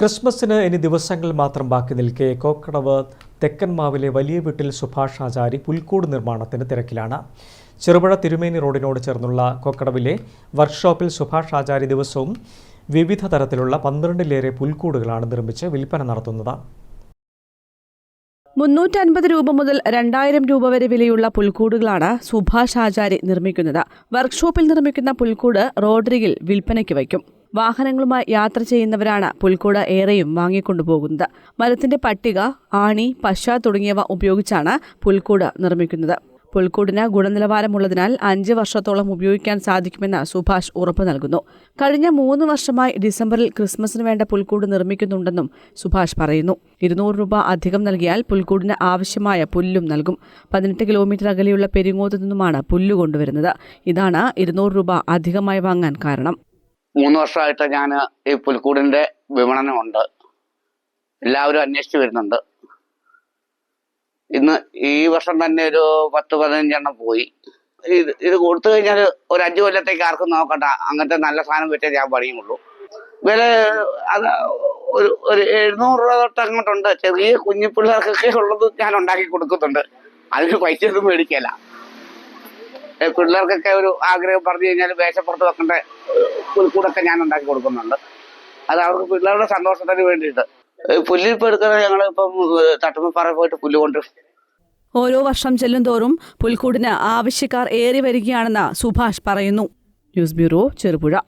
ക്രിസ്മസിന് ഇനി ദിവസങ്ങൾ മാത്രം ബാക്കി നിൽക്കെ കോക്കടവ് തെക്കൻമാവിലെ വലിയ വീട്ടിൽ സുഭാഷ് ആചാരി പുൽക്കൂട് നിർമ്മാണത്തിന് തിരക്കിലാണ്. ചെറുപുഴ തിരുമേനി റോഡിനോട് ചേർന്നുള്ള കോക്കടവിലെ വർക്ക്ഷോപ്പിൽ സുഭാഷ് ആചാരി ദിവസവും വിവിധ തരത്തിലുള്ള പന്ത്രണ്ടിലേറെ പുൽക്കൂടുകളാണ് നിർമ്മിച്ച് വിൽപ്പന നടത്തുന്നത്. മുന്നൂറ്റൻപത് രൂപ മുതൽ രണ്ടായിരം രൂപ വരെ വിലയുള്ള പുൽക്കൂടുകളാണ് സുഭാഷ് ആചാരി നിർമ്മിക്കുന്നത്. വർക്ക്ഷോപ്പിൽ നിർമ്മിക്കുന്ന പുൽക്കൂട് റോഡരികിൽ വിൽപ്പനയ്ക്ക് വയ്ക്കും. വാഹനങ്ങളുമായി യാത്ര ചെയ്യുന്നവരാണ് പുൽക്കൂട് ഏറെയും വാങ്ങിക്കൊണ്ടുപോകുന്നത് മരത്തിന്റെ പട്ടിക ആണി പശ തുടങ്ങിയവ ഉപയോഗിച്ചാണ് പുൽക്കൂട് നിർമ്മിക്കുന്നത്. പുൽക്കൂടിന് ഗുണനിലവാരമുള്ളതിനാൽ അഞ്ച് വർഷത്തോളം ഉപയോഗിക്കാൻ സാധിക്കുമെന്ന് സുഭാഷ് ഉറപ്പു നൽകുന്നു. കഴിഞ്ഞ മൂന്ന് വർഷമായി ഡിസംബറിൽ ക്രിസ്മസിന് വേണ്ട പുൽക്കൂട് നിർമ്മിക്കുന്നുണ്ടെന്നും സുഭാഷ് പറയുന്നു. ഇരുന്നൂറ് രൂപ അധികം നൽകിയാൽ പുൽക്കൂടിന് ആവശ്യമായ പുല്ലും നൽകും. പതിനെട്ട് കിലോമീറ്റർ അകലെയുള്ള പെരിങ്ങോത്ത് നിന്നുമാണ് പുല്ല് കൊണ്ടുവരുന്നത്. ഇതാണ് ഇരുന്നൂറ് രൂപ അധികമായി വാങ്ങാൻ കാരണം. മൂന്ന് വർഷമായിട്ട് ഞാൻ ഈ പുൽക്കൂടിന്റെ വിപണനമുണ്ട്. എല്ലാവരും അന്വേഷിച്ചു വരുന്നുണ്ട്. ഇന്ന് ഈ വർഷം തന്നെ ഒരു പത്ത് പതിനഞ്ചെണ്ണം പോയി. ഇത് ഇത് കൊടുത്തു കഴിഞ്ഞാൽ ഒരു അഞ്ചു കൊല്ലത്തേക്ക് ആർക്കും നോക്കണ്ട. അങ്ങനത്തെ നല്ല സാധനം വെച്ചേ ഞാൻ പണിയുള്ളൂ. വില അത് ഒരു ഒരു എഴുന്നൂറ് രൂപ തൊട്ട് അങ്ങോട്ടുണ്ട്. ചെറിയ കുഞ്ഞു പിള്ളേർക്കൊക്കെ ഉള്ളത് ഞാൻ ഉണ്ടാക്കി കൊടുക്കുന്നുണ്ട്. അതിന് പൈസ ഒന്നും മേടിക്കല. പിള്ളേർക്കൊക്കെ ഒരു ആഗ്രഹം പറഞ്ഞു കഴിഞ്ഞാൽ വേഷപ്പുറത്ത് വെക്കേണ്ട പുൽക്കൂടൊക്കെ ഞാൻ ഉണ്ടാക്കി കൊടുക്കുന്നുണ്ട്. അത് അവർക്ക് പിള്ളേരുടെ സന്തോഷത്തിന് വേണ്ടിയിട്ട്. പുല്ല് ഇപ്പം എടുക്കുന്നത് ഞങ്ങൾ ഇപ്പം തട്ടുമ്പറ പോയിട്ട് പുല്ല് കൊണ്ട് ഓരോ വർഷം ചെല്ലുന്തോറും പുൽക്കൂടിന് ആവശ്യക്കാർ ഏറി വരികയാണെന്ന് സുഭാഷ് പറയുന്നു. News bureau Cherupuzha.